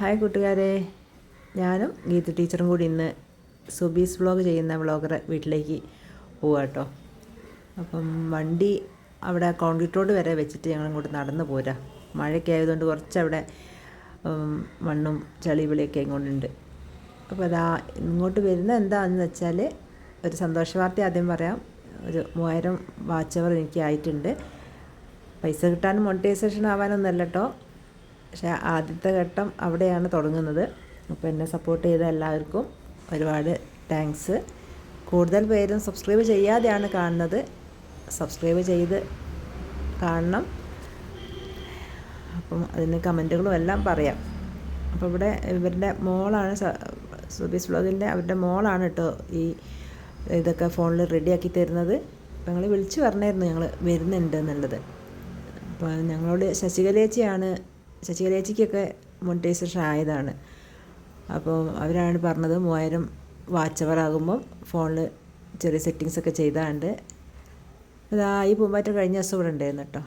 Hi കൂട്ടുകാരെ. ഞാനും ഗീത ടീച്ചറും കൂടി ഇന്ന് സുബീസ് വ്ളോഗ് ചെയ്യുന്ന വ്ളോഗറെ വീട്ടിലേക്ക് പോവാം കേട്ടോ അപ്പം വണ്ടി അവിടെ കോൺക്രീറ്റ് റോഡ് വരെ വെച്ചിട്ട് ഞങ്ങൾ ഇങ്ങോട്ട് നടന്നു പോരാ. മഴയൊക്കെ ആയതുകൊണ്ട് കുറച്ച് അവിടെ മണ്ണും ചളി വിളിയൊക്കെ ഇങ്ങോട്ടുണ്ട്. അപ്പോൾ അതാ ഇങ്ങോട്ട് വരുന്ന എന്താണെന്ന് വെച്ചാൽ ഒരു സന്തോഷ വാർത്ത ആദ്യം പറയാം. ഒരു മൂവായിരം വാച്ചവർ എനിക്ക് ആയിട്ടുണ്ട്. പൈസ കിട്ടാനും മോണിറ്റൈസേഷൻ ആവാനൊന്നല്ല കേട്ടോ പക്ഷേ ആദ്യത്തെ ഘട്ടം അവിടെയാണ് തുടങ്ങുന്നത്. അപ്പോൾ എന്നെ സപ്പോർട്ട് ചെയ്ത എല്ലാവർക്കും ഒരുപാട് താങ്ക്സ് കൂടുതൽ പേരും സബ്സ്ക്രൈബ് ചെയ്യാതെയാണ് കാണുന്നത്. സബ്സ്ക്രൈബ് ചെയ്ത് കാണണം. അപ്പം അതിന് കമന്റുകളും എല്ലാം പറയാം. അപ്പോൾ ഇവിടെ ഇവരുടെ മോളാണ് സുബീസ് വ്ളോഗിന്റെ അവരുടെ മോളാണ് കേട്ടോ ഈ ഇതൊക്കെ ഫോണിൽ റെഡിയാക്കി തരുന്നത്. അപ്പോൾ ഞങ്ങൾ വിളിച്ച് പറഞ്ഞായിരുന്നു ഞങ്ങൾ വരുന്നുണ്ട് എന്നുള്ളത്. അപ്പോൾ ഞങ്ങളോട് ശശികലേച്ചിയാണ് ശശികലേച്ചിക്കൊക്കെ മോണിറ്റൈസേഷൻ ആയതാണ് അപ്പോൾ അവരാണ് പറഞ്ഞത് മൂവായിരം വാച്ച് അവർ ആകുമ്പം ഫോണിൽ ചെറിയ സെറ്റിങ്സ് ഒക്കെ ചെയ്താണ്ട് അതാ ഈ പൂമ്പാറ്റ കഴിഞ്ഞ ദിവസം ഇവിടെ ഉണ്ടായിരുന്നു കേട്ടോ.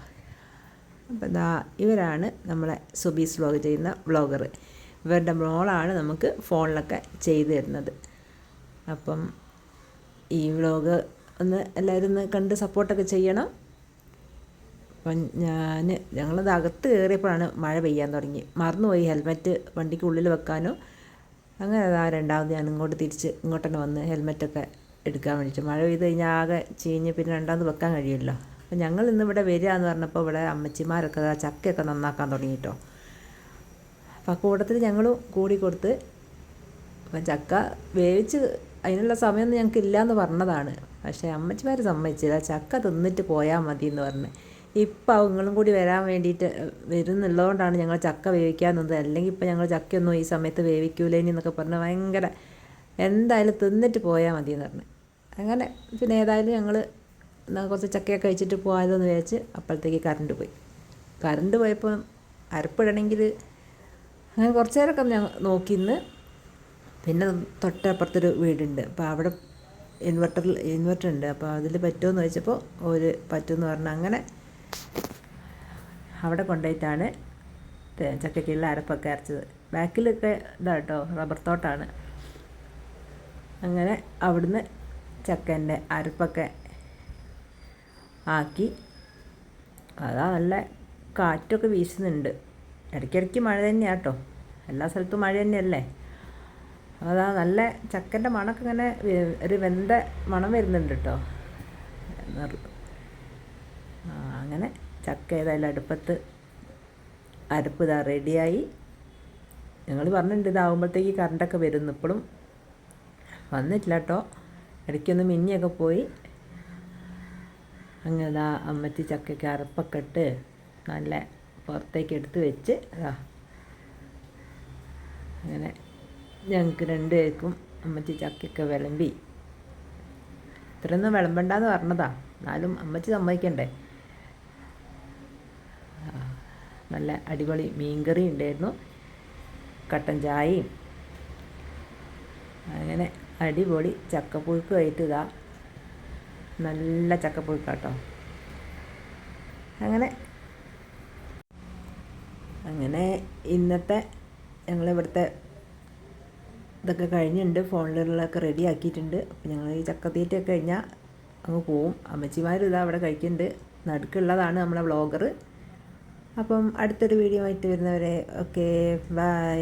അപ്പം ഇതാ ഇവരാണ് നമ്മളെ സുബീസ് വ്ളോഗ് ചെയ്യുന്ന വ്ളോഗർ ഇവരുടെ മോളാണ് നമുക്ക് ഫോണിലൊക്കെ ചെയ്തു തരുന്നത്. അപ്പം ഈ വ്ളോഗ് ഒന്ന് എല്ലാവരും ഒന്ന് കണ്ട് സപ്പോർട്ടൊക്കെ ചെയ്യണം. അപ്പം ഞാൻ ഞങ്ങളത് അകത്ത് കയറിയപ്പോഴാണ് മഴ പെയ്യാൻ തുടങ്ങി. മറന്നുപോയി ഹെൽമെറ്റ് വണ്ടിക്ക് ഉള്ളിൽ വെക്കാനോ. അങ്ങനെ അതാ രണ്ടാമത് ഞാൻ ഇങ്ങോട്ട് തിരിച്ച് ഇങ്ങോട്ട് തന്നെ വന്ന് ഹെൽമെറ്റൊക്കെ എടുക്കാൻ വേണ്ടിയിട്ട് മഴ പെയ്ത് കഴിഞ്ഞാൽ ആകെ ചീഞ്ഞ് പിന്നെ രണ്ടാമത് വെക്കാൻ കഴിയുമല്ലോ. അപ്പം ഞങ്ങൾ ഇന്ന് ഇവിടെ വരിക എന്ന് പറഞ്ഞപ്പോൾ ഇവിടെ അമ്മച്ചിമാരൊക്കെ ചക്കയൊക്കെ നന്നാക്കാൻ തുടങ്ങിയിട്ടോ. അപ്പം ആ കൂട്ടത്തിൽ ഞങ്ങളും കൂടി കൊടുത്ത് അപ്പം ചക്ക വേവിച്ച് അതിനുള്ള സമയമൊന്നും ഞങ്ങൾക്ക് ഇല്ലയെന്ന് പറഞ്ഞതാണ്. പക്ഷേ അമ്മച്ചിമാർ സമ്മതിച്ചില്ല. ചക്ക തിന്നിട്ട് പോയാൽ മതി എന്ന് പറഞ്ഞ്. ഇപ്പം അവങ്ങളും കൂടി വരാൻ വേണ്ടിയിട്ട് വരുന്നുള്ളതുകൊണ്ടാണ് ഞങ്ങൾ ചക്ക വേവിക്കാൻ നിന്നത് അല്ലെങ്കിൽ ഇപ്പം ഞങ്ങൾ ചക്കയൊന്നും ഈ സമയത്ത് വേവിക്കൂലേനി എന്നൊക്കെ പറഞ്ഞ് ഭയങ്കര എന്തായാലും തിന്നിട്ട് പോയാൽ മതി എന്ന് പറഞ്ഞു. അങ്ങനെ പിന്നെ ഏതായാലും ഞങ്ങൾ കുറച്ച് ചക്കയൊക്കെ കഴിച്ചിട്ട് പോകാതെന്ന് വിചാരിച്ച് അപ്പോഴത്തേക്ക് കറണ്ട് പോയി. കറണ്ട് പോയപ്പോൾ അരപ്പിടണമെങ്കിൽ അങ്ങനെ കുറച്ച് നേരമൊക്കെ ഞാൻ നോക്കി ഇന്ന് പിന്നെ തൊട്ടപ്പുറത്തൊരു വീടുണ്ട്. അപ്പോൾ അവിടെ ഇൻവെർട്ടറിൽ ഇൻവെർട്ടർ ഉണ്ട്. അപ്പോൾ അതിൽ പറ്റുമെന്ന് ചോദിച്ചപ്പോൾ ഒരു പറ്റുമെന്ന് പറഞ്ഞു. അങ്ങനെ അവിടെ കൊണ്ടുപോയിട്ടാണ് ചക്കയ്ക്കുള്ള അരപ്പൊക്കെ അരച്ചത്. ബാക്കിലൊക്കെ ഇതാ കേട്ടോ റബ്ബർ തോട്ടാണ്. അങ്ങനെ അവിടുന്ന് ചക്കന്റെ അരപ്പൊക്കെ ആക്കി. അതാ നല്ല കാറ്റൊക്കെ വീശുന്നുണ്ട്. ഇടയ്ക്കിടയ്ക്ക് മഴ തന്നെയാണ് കേട്ടോ എല്ലാ സ്ഥലത്തും മഴ തന്നെയല്ലേ? അതാ നല്ല ചക്കന്റെ മണമൊക്കെ ഇങ്ങനെ ഒരു വെന്ത മണം വരുന്നുണ്ട് കേട്ടോ. അങ്ങനെ ചക്ക ഏതായാലും അടുപ്പത്ത് അരപ്പ് ഇതാ റെഡിയായി ഞങ്ങൾ പറഞ്ഞിട്ടുണ്ട് ഇതാവുമ്പോഴത്തേക്ക് കറണ്ടൊക്കെ വരുന്നു ഇപ്പോഴും വന്നിട്ടില്ല കേട്ടോ ഇടയ്ക്കൊന്ന് മിന്നിയൊക്കെ പോയി. അങ്ങനെ ഇതാ അമ്മച്ചി ചക്കയ്ക്ക് അരപ്പൊക്കെ ഇട്ട് നല്ല പുറത്തേക്ക് എടുത്ത് വെച്ച് ഇതാ. അങ്ങനെ ഞങ്ങൾക്ക് രണ്ടുപേർക്കും അമ്മച്ചി ചക്കയൊക്കെ വിളമ്പി. ഇത്രയൊന്നും വിളമ്പണ്ടെന്ന് പറഞ്ഞതാ. എന്നാലും അമ്മച്ചി സമ്മതിക്കണ്ടേ ആ, നല്ല അടിപൊളി മീൻകറി ഉണ്ടായിരുന്നു. കട്ടൻ ചായയും. അങ്ങനെ അടിപൊളി ചക്കപ്പുഴുക്കുമായിട്ട് ഇതാ. നല്ല ചക്കപ്പുഴുക്കാട്ടോ. അങ്ങനെ അങ്ങനെ ഇന്നത്തെ ഞങ്ങളിവിടുത്തെ ഇതൊക്കെ കഴിഞ്ഞിട്ടുണ്ട്. ഫോണിലുള്ളതൊക്കെ റെഡി ആക്കിയിട്ടുണ്ട്. അപ്പോൾ ഞങ്ങൾ ഈ ചക്കത്തീറ്റൊക്കെ കഴിഞ്ഞാൽ അങ്ങ് പോവും. അമ്മച്ചിമാരും ഇതാ അവിടെ കഴിക്കുന്നുണ്ട്. നടുക്കുള്ളതാണ് നമ്മളെ വ്ളോഗർ അപ്പം അടുത്തൊരു വീഡിയോ ആയിട്ട് വരുന്നവരെ ഓക്കെ ബൈ